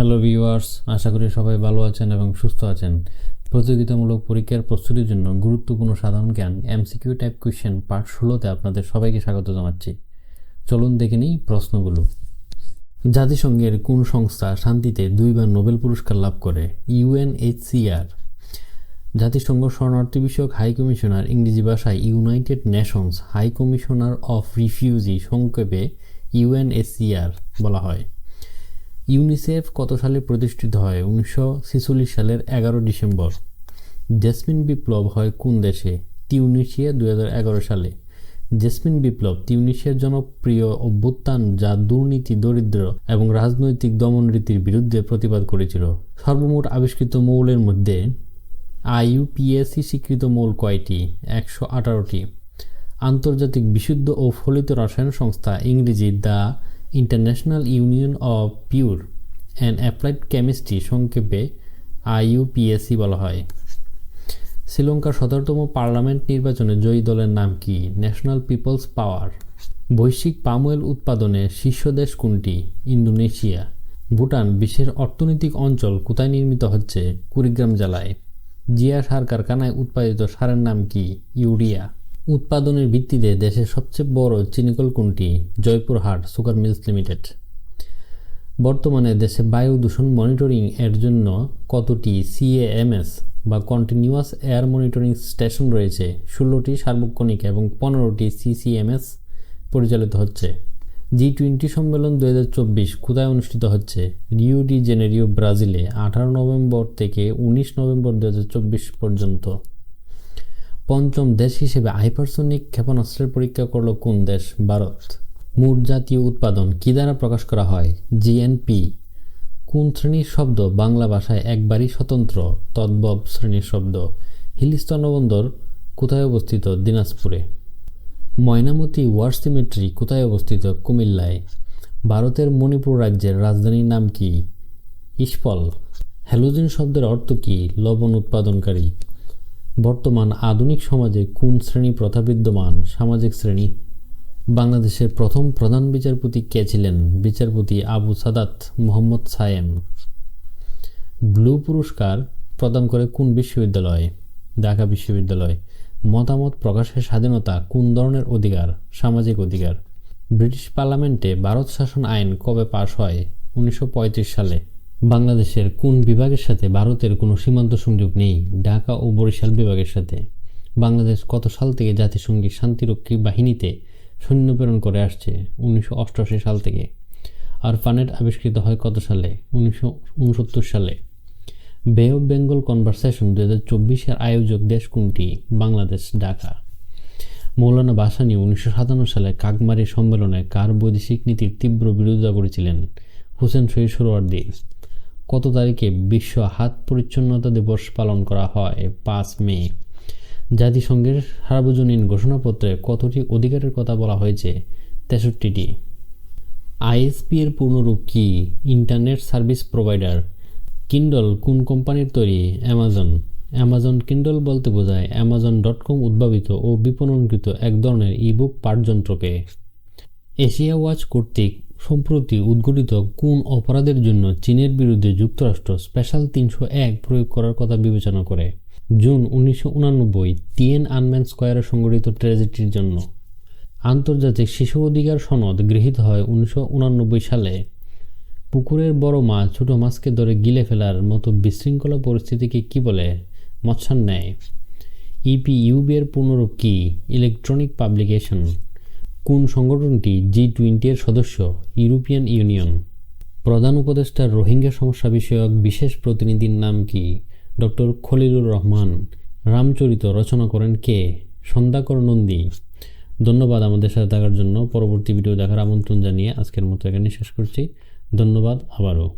Hello viewers আশা করি সবাই ভালো আছেন এবং সুস্থ আছেন। প্রতিযোগিতামূলক পরীক্ষার প্রস্তুতির জন্য গুরুত্বপূর্ণ সাধারণ জ্ঞান এমসিকিউ টাইপ কোয়েশ্চেন পার্ট ষোলোতে আপনাদের সবাইকে স্বাগত জানাচ্ছি। চলুন দেখে নিই প্রশ্নগুলো। জাতিসংঘের কোন সংস্থা শান্তিতে দুইবার নোবেল পুরস্কার লাভ করে? ইউএনএইচসিআর জাতিসংঘ শরণার্থী বিষয়ক হাই কমিশনার ইংরেজি ভাষায় United Nations high commissioner of refugee সংক্ষেপে ইউএনএসসিআর বলা হয়। ইউনিসেফ কত সালে প্রতিষ্ঠিত হয়? উনিশশো ছেচল্লিশ সালের এগারো ডিসেম্বর। জেসমিন বিপ্লব হয় কোন দেশে? তিউনিশিয়া দু সালে। জেসমিন বিপ্লব তিউনিশিয়ার জনপ্রিয় অভ্যুত্থান যা দুর্নীতি, দরিদ্র এবং রাজনৈতিক দমনরীতির বিরুদ্ধে প্রতিবাদ করেছিল। সর্বমোট আবিষ্কৃত মৌলের মধ্যে আইইউপিএসি স্বীকৃত মৌল কয়টি? একশো আঠারোটি। আন্তর্জাতিক বিশুদ্ধ ও ফলিত রসায়ন সংস্থা ইংরেজি the international union of pure and applied chemistry সংক্ষেপে আইইউপিএসি বলা হয়। শ্রীলঙ্কার সতেরোতম পার্লামেন্ট নির্বাচনে জয়ী দলের নাম কি? ন্যাশনাল পিপলস পাওয়ার বৈশ্বিক পামওয়েল উৎপাদনে শীর্ষ দেশ কোনটি? ইন্দোনেশিয়া। ভুটান, বিশ্বের অর্থনৈতিক অঞ্চল কোথায় নির্মিত হচ্ছে? কুড়িগ্রাম জেলায়। জিয়া সার কারখানায় উৎপাদিত সারের নাম কি? ইউরিয়া। উৎপাদনের ভিত্তিতে দেশের সবচেয়ে বড় চিনিকল কোনটি? Joypurhat sugar mills limited. বর্তমানে দেশে বায়ু দূষণ মনিটরিং এর জন্য কতটি সিএএমএস বা কন্টিনিউয়াস এয়ার মনিটরিং স্টেশন রয়েছে? ষোলোটি সার্বক্ষণিক এবং পনেরোটি সিসিএমএস পরিচালিত হচ্ছে। জি টোয়েন্টি সম্মেলন দু হাজার চব্বিশ কোথায় অনুষ্ঠিত হচ্ছে? রিও ডি জেনেরিও ব্রাজিলে আঠারো নভেম্বর থেকে উনিশ নভেম্বর দু হাজার চব্বিশ পর্যন্ত। পঞ্চম দেশ হিসেবে হাইপারসোনিক ক্ষেপণাস্ত্রের পরীক্ষা করল কোন দেশ? ভারত। মোট জাতীয় উৎপাদন কী দ্বারা প্রকাশ করা হয়? জিএনপি কোন শ্রেণির শব্দ বাংলা ভাষায় একবারই স্বতন্ত্র? তদ্ভব শ্রেণির শব্দ। হিলিস্তনবন্দর কোথায় অবস্থিত? দিনাজপুরে। ময়নামতি ওয়ার সিমেট্রি কোথায় অবস্থিত? কুমিল্লায়। ভারতের মণিপুর রাজ্যের রাজধানীর নাম কি? ইস্পল। হ্যালোজিন শব্দের অর্থ কী? লবণ উৎপাদনকারী। বর্তমান আধুনিক সমাজে কোন শ্রেণি প্রথা বিদ্যমান? সামাজিক শ্রেণি। বাংলাদেশের প্রথম প্রধান বিচারপতি কে ছিলেন? বিচারপতি আবু সাদাত মোহাম্মদ সায়েম। ব্লু পুরস্কার প্রদান করে কোন বিশ্ববিদ্যালয়? ঢাকা বিশ্ববিদ্যালয়। মতামত প্রকাশের স্বাধীনতা কোন ধরনের অধিকার? সামাজিক অধিকার। ব্রিটিশ পার্লামেন্টে ভারত শাসন আইন কবে পাশ হয়? উনিশশো পঁয়ত্রিশ সালে। বাংলাদেশের কোন বিভাগের সাথে ভারতের কোনো সীমান্ত সংযোগ নেই? ঢাকা ও বরিশাল বিভাগের সাথে। বাংলাদেশ কত সাল থেকে জাতিসংঘের শান্তিরক্ষী বাহিনীতে সৈন্য প্রেরণ করে আসছে? উনিশশো অষ্টআশি সাল থেকে। আর ফানেট আবিষ্কৃত হয় কত সালে? উনিশশো উনসত্তর সালে। বে অফ বেঙ্গল কনভারসেশন দু হাজার চব্বিশের আয়োজক দেশ কোনটি? বাংলাদেশ, ঢাকা। মৌলানা বাসানি উনিশশো সাতান্ন সালে কাকমারি সম্মেলনে কার বৈদেশিক নীতির তীব্র বিরোধিতা করেছিলেন? হুসেন শহীদ সোহরাওয়ার্দী কত তারিখে বিশ্ব হাত পরিচ্ছন্নতা দিবস পালন করা হয়? পাঁচ মে। জাতিসংঘের সার্বজনীন ঘোষণাপত্রে কতটি অধিকারের কথা বলা হয়েছে? তেষট্টিটি। আইএসপি এর পূর্ণরূপ কি? Internet service provider. কিন্ডল কোন কোম্পানির তৈরি? অ্যামাজন। অ্যামাজন কিন্ডল বলতে বোঝায় অ্যামাজন ডট কম উদ্ভাবিত ও বিপণনকৃত এক ধরনের ইবুক পাঠযন্ত্রকে। এশিয়া ওয়াচ কর্তৃক সম্প্রতি উদ্ঘটিত কোন অপরাধের জন্য চীনের বিরুদ্ধে যুক্তরাষ্ট্র স্পেশাল তিনশো এক প্রয়োগ করার কথা বিবেচনা করে। জুন উনিশশো উনানব্বই টিএন আনম্যান স্কোয়ারে সংগঠিত ট্র্যাজেডির জন্য। আন্তর্জাতিক শিশু অধিকার সনদ গৃহীত হয় উনিশশো সালে। পুকুরের বড় মাছ ছোট মাছকে ধরে গিলে ফেলার মতো বিশৃঙ্খলা পরিস্থিতিকে কি বলে মৎস্যান্যায়? ইপিইউবি এর পুনরূপ কি? Electronic publication. কোন সংগঠনটি জি টোয়েন্টি এর সদস্য? ইউরোপিয়ান ইউনিয়ন প্রধান উপদেষ্টার রোহিঙ্গা সমস্যা বিষয়ক বিশেষ প্রতিনিধির নাম কি? ডক্টর খলিলুর রহমান। রামচরিত রচনা করেন কে? সন্ধ্যাকর নন্দী। ধন্যবাদ আমাদের সাথে থাকার জন্য। পরবর্তী ভিডিও দেখার আমন্ত্রণ জানিয়ে আজকের মতো এখানে শেষ করছি। ধন্যবাদ, আবারও।